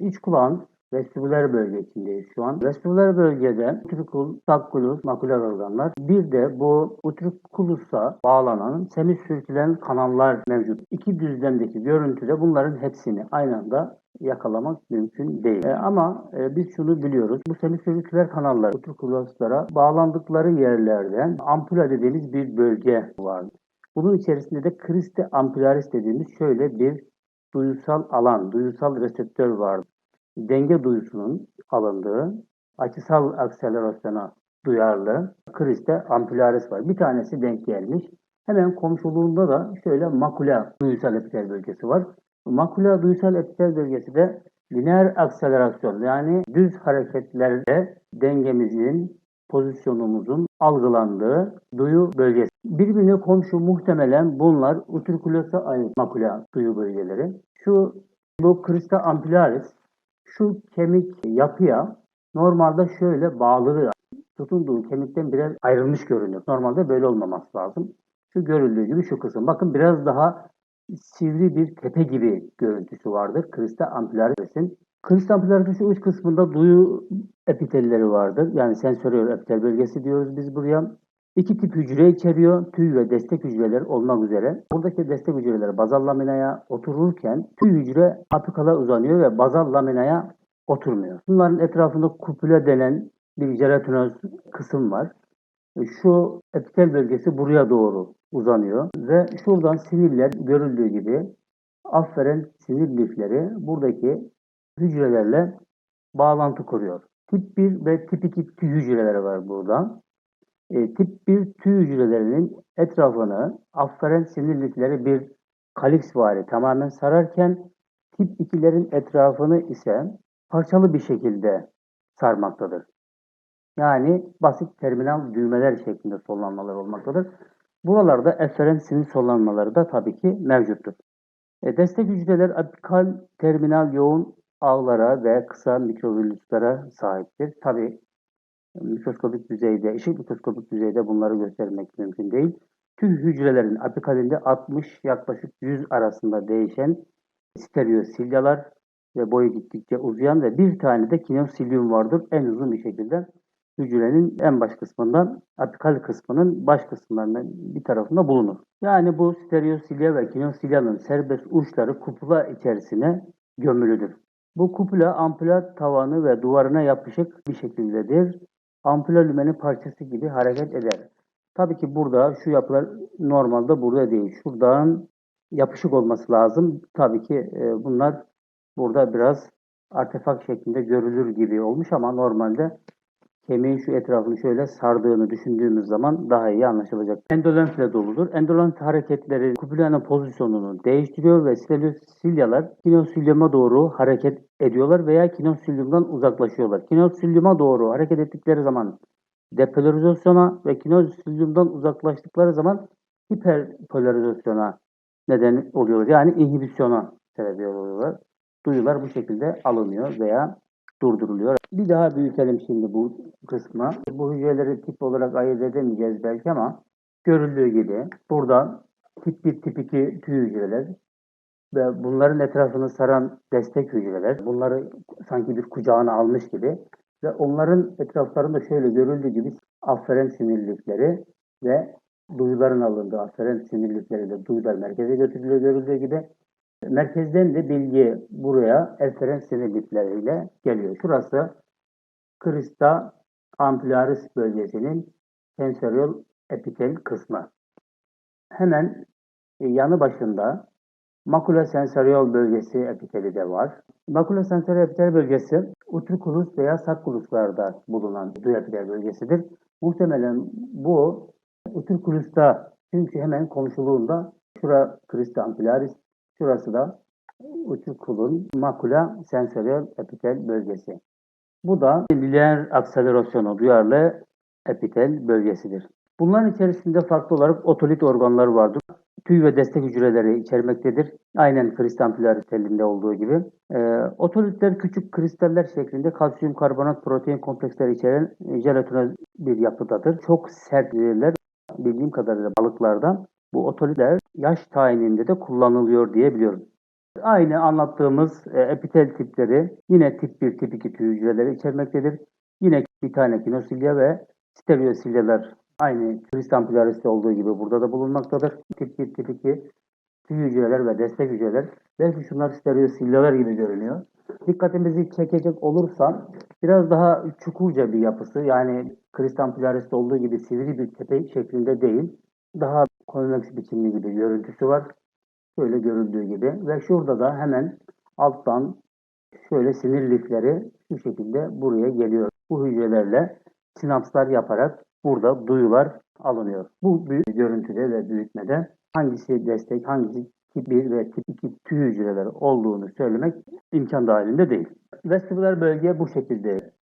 İç kulağın vestibüler bölgesindeyiz şu an. Vestibüler bölgede utrikul, sakkulus, makuler organlar. Bir de bu utrikulusa bağlanan semih sürtülen kanallar mevcut. İki düzlemdeki görüntüde bunların hepsini aynı anda yakalamak mümkün değil. E, ama e, biz şunu biliyoruz. Bu semifüriküler kanallar utrikuluslara bağlandıkları yerlerden ampula dediğimiz bir bölge var. Bunun içerisinde de kriste ampularis dediğimiz şöyle bir duyusal alan, duyusal reseptör var. Denge duyusunun alındığı, açısal akselerasyona duyarlı kriste ampularis var. Bir tanesi denk gelmiş. Hemen komşuluğunda da şöyle makula duyusal epitel bölgesi var. Makula duysal epitel bölgesi de lineer akselerasyon yani düz hareketlerde dengemizin, pozisyonumuzun algılandığı duyu bölgesi. Birbirine komşu muhtemelen bunlar utrikulöse ait makula duyu bölgeleri. Şu bu crista ampillaris şu kemik yapıya normalde şöyle bağlı tutunduğu kemikten biraz ayrılmış görünüyor. Normalde böyle olmaması lazım. Şu görüldüğü gibi şu kısım. Bakın biraz daha sivri bir tepe gibi görüntüsü vardır. Krista ampillaris'in. Krista ampillaris'in şu uç kısmında duyu epitelleri vardır. Yani sensöriyel epitel bölgesi diyoruz biz buraya. İki tip hücre içeriyor. Tüy ve destek hücreler olmak üzere. Buradaki destek hücreler bazal laminaya otururken tüy hücre apikala uzanıyor ve bazal laminaya oturmuyor. Bunların etrafında kupüle denen bir jelatinöz kısım var. Şu epitel bölgesi buraya doğru uzanıyor ve şuradan sinirler görüldüğü gibi afferen sinir lifleri buradaki hücrelerle bağlantı kuruyor. Tip 1 ve tip 2 tüy hücreleri var burada. E, tip 1 tüy hücrelerinin etrafını afferen sinir lifleri bir kaliks vari tamamen sararken tip 2'lerin etrafını ise parçalı bir şekilde sarmaktadır. Yani basit terminal düğmeler şeklinde sollanmalar olmaktadır. Buralarda efferent sinir sollanmaları da tabii ki mevcuttur. E, destek hücreler apikal terminal yoğun ağlara ve kısa mikrovillüslara sahiptir. Tabii mikroskopik düzeyde, ışık mikroskopik düzeyde bunları göstermek mümkün değil. Tüm hücrelerin apikalinde 60 yaklaşık 100 arasında değişen stereosilyalar ve boyu gittikçe uzayan ve bir tane de kinosilyum vardır en uzun bir şekilde hücrenin en baş kısmından apikal kısmının baş kısımlarından bir tarafında bulunur. Yani bu stereosilya ve kinosilyanın serbest uçları kupula içerisine gömülüdür. Bu kupula ampula tavanı ve duvarına yapışık bir şekildedir. Ampula lümenin parçası gibi hareket eder. Tabii ki burada şu yapılar normalde burada değil. Şuradan yapışık olması lazım. Tabii ki e, bunlar burada biraz artefak şeklinde görülür gibi olmuş ama normalde kemiğin şu etrafını şöyle sardığını düşündüğümüz zaman daha iyi anlaşılacak. Endolenf ile doludur. Endolenf hareketleri kupulanın pozisyonunu değiştiriyor ve silyalar kinosilyuma doğru hareket ediyorlar veya kinosilyumdan uzaklaşıyorlar. Kinosilyuma doğru hareket ettikleri zaman depolarizasyona ve kinosilyumdan uzaklaştıkları zaman hiperpolarizasyona neden oluyor. Yani inhibisyona sebep oluyorlar. Duyular bu şekilde alınıyor veya durduruluyor. Bir daha büyütelim şimdi bu kısmı. Bu hücreleri tip olarak ayırt edemeyeceğiz belki ama görüldüğü gibi burada tip 1, tip 2 tüy hücreler ve bunların etrafını saran destek hücreler. Bunları sanki bir kucağına almış gibi ve onların etraflarında şöyle görüldüğü gibi afferen sinirlikleri ve duyuların alındığı afferen sinirlikleri de duyular merkeze götürülüyor görüldüğü gibi Merkezden de bilgi buraya efferent sinirlikleriyle geliyor. Şurası Krista ampliaris bölgesinin sensorial epitel kısmı. Hemen e, yanı başında makula sensorial bölgesi epiteli de var. Makula sensorial epitel bölgesi utriculus veya sakkuluslarda bulunan duyu epitel bölgesidir. Muhtemelen bu utriculusta çünkü hemen komşuluğunda şura Krista ampliaris Şurası da utrikulun makula sensorial epitel bölgesi. Bu da lineer akselerasyona duyarlı epitel bölgesidir. Bunların içerisinde farklı olarak otolit organları vardır. Tüy ve destek hücreleri içermektedir. Aynen kristal telinde olduğu gibi. E, otolitler küçük kristaller şeklinde kalsiyum karbonat protein kompleksleri içeren jelatinöz bir yapıdadır. Çok sertler bildiğim kadarıyla balıklardan bu otolitler yaş tayininde de kullanılıyor diye biliyorum. Aynı anlattığımız e, epitel tipleri yine tip 1, tip 2 tüy hücreleri içermektedir. Yine bir tane kinosilya ve stereosilyalar aynı Tristan pilaris'te olduğu gibi burada da bulunmaktadır. Tip 1, tip 2 tüy hücreler ve destek hücreler. Belki şunlar stereosilyalar gibi görünüyor. Dikkatimizi çekecek olursa biraz daha çukurca bir yapısı yani Tristan pilaris'te olduğu gibi sivri bir tepe şeklinde değil. Daha konveks biçimli gibi görüntüsü var. Şöyle görüldüğü gibi ve şurada da hemen alttan şöyle sinir lifleri şu şekilde buraya geliyor. Bu hücrelerle sinapslar yaparak burada duyular alınıyor. Bu büyük görüntüde ve büyütmede hangisi destek, hangisi tip 1 ve tip 2 tüy hücreleri olduğunu söylemek imkan dahilinde değil. Vestibüler bölge bu şekilde